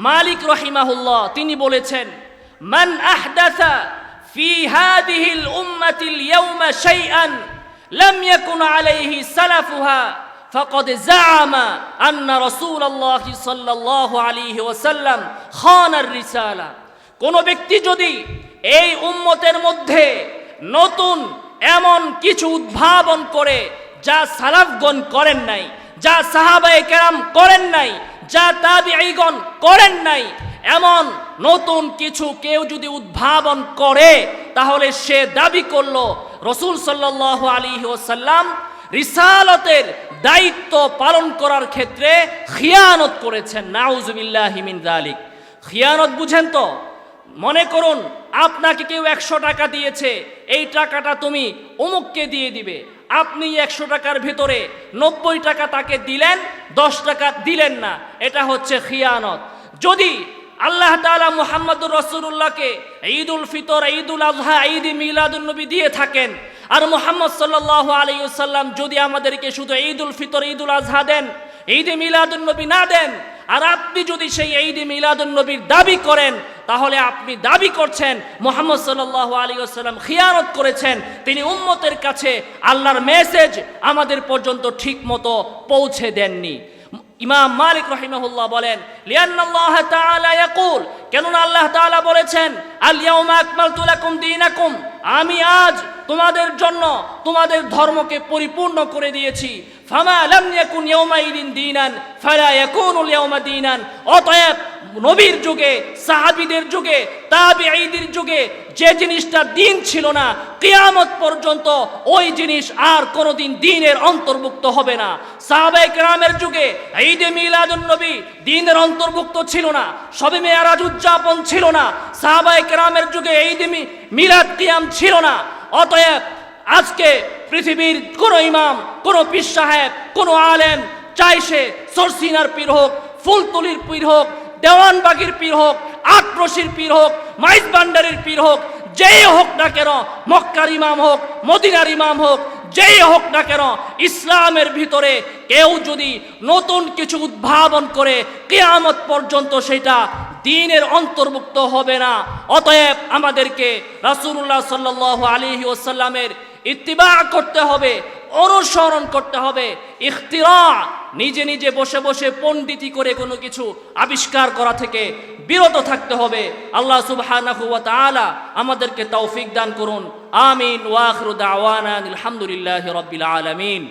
মালিক রহিমাহুল্লাহ তিনি বলেছেন মান আহদাসা ফি হাদিহিল উম্মাতিল ইয়াউমা শাইআন লাম ইয়াকুন আলাইহি সালাফুহা فقد زعم أن رسول الله صلى الله عليه وسلم خان الرسالة কোন ব্যক্তি যদি এই উম্মতের মধ্যে নতুন এমন কিছু উদ্ভাবন করে যা সালাফগণ করেন নাই যা সাহাবায়ে কেরাম করেন নাই যা তাবিঈগণ করেন নাই, এমন নতুন কিছু কেউ যদি উদ্ভাবন করে, তাহলে সে দাবি করল, রসুল সাল্লাল্লাহু আলাইহি ওয়াসাল্লাম রিসালতের দায়িত্ব পালন করার ক্ষেত্রে খিয়ানত করেছেন। নাউজুবিল্লাহি মিন যালিক। খিয়ানত বুঝেন তো? মনে করুন, আপনাকে কেউ একশো টাকা দিয়েছে, এই টাকাটা তুমি অমুককে দিয়ে দিবে। আপনি একশো টাকার ভিতরে নব্বই টাকা তাকে দিলেন দশ টাকা দিলেন না, এটা হচ্ছে খিয়ানত। যদি আল্লাহ তালা মুহাম্মদুর রসুল্লাহকে ঈদ উল ফিতর ঈদ উল আজহা ঈদ মিলাদুল নবী দিয়ে থাকেন, আর মোহাম্মদ সাল্লাহ আলাইসাল্লাম যদি আমাদেরকে শুধু ঈদ উল ফিতর ঈদ উল আজহা দেন, ঈদ মিলাদুল নবী না দেন আর আপনি যদি সেই ঈদ মিলাদুল নবীর দাবি করেন, তাহলে আপনি দাবি করছেন, মোহাম্মদ সাল্লাহ আলী আসাল্লাম খিয়ানত করেছেন, তিনি উম্মতের কাছে আল্লাহর মেসেজ আমাদের পর্যন্ত ঠিক মতো পৌঁছে দেননি। ইমাম মালিক রহিমাহুল্লাহ বলেন, লিয়ান্নাল্লাহ তাআলা ইয়াকুল কেননা আল্লাহ তাআলা বলেছেন আল ইয়াউমা আকমালতু লাকুম দীনাকুম আমি আজ তোমাদের জন্য তোমাদের ধর্মকে পরিপূর্ণ করে দিয়েছি। অতএব নবীর যুগে, সাহাবিদের যুগে, তাবিঈদের যুগে যে জিনিসটা দিন ছিল না, কিয়ামত পর্যন্ত ওই জিনিস আর কোনোদিন দিনের অন্তর্ভুক্ত হবে না। সাহাবাই কেরামের যুগে ঈদে মিলাদুন নবী দিনের অন্তর্ভুক্ত ছিল না, সবে মেয়ারাজ উদযাপন ছিল না। সাহাবাই কেরামের যুগে ঈদে মিলাদ কিয়াম ছিল না। অতএব আজকে পৃথিবীর কোন ইমাম, কোন পীর সাহেব, কোন আলেম চাই সে সরসিনার পীর হোক, ফুলতলির পীর হোক, দেওয়ানবাগির পীর হোক আটরশির পীর হোক, মাইজ ভান্ডারের পীর হোক, যেই হোক না কেন, মক্কার ইমাম হোক, মদিনার ইমাম হোক, যেই হোক না কেন, ইসলামের ভিতরে কেউ যদি নতুন কিছু উদ্ভাবন করে, কেয়ামত পর্যন্ত সেটা দিনের অন্তর্ভুক্ত হবে না। অতএব আমাদেরকে রাসূলুল্লাহ সাল্লাল্লাহু আলী ওসাল্লামের ইত্তিবা করতে হবে, অনুসরণ করতে হবে, ইখতিরা, নিজে নিজে বসে বসে পণ্ডিতি করে কোনো কিছু আবিষ্কার করা থেকে বিরত থাকতে হবে। আল্লাহ তাআলা আমাদেরকে তৌফিক দান করুন। আমিন ওয়া আখিরু দাওয়ানা আলহামদুলিল্লাহি রাব্বিল আলামিন।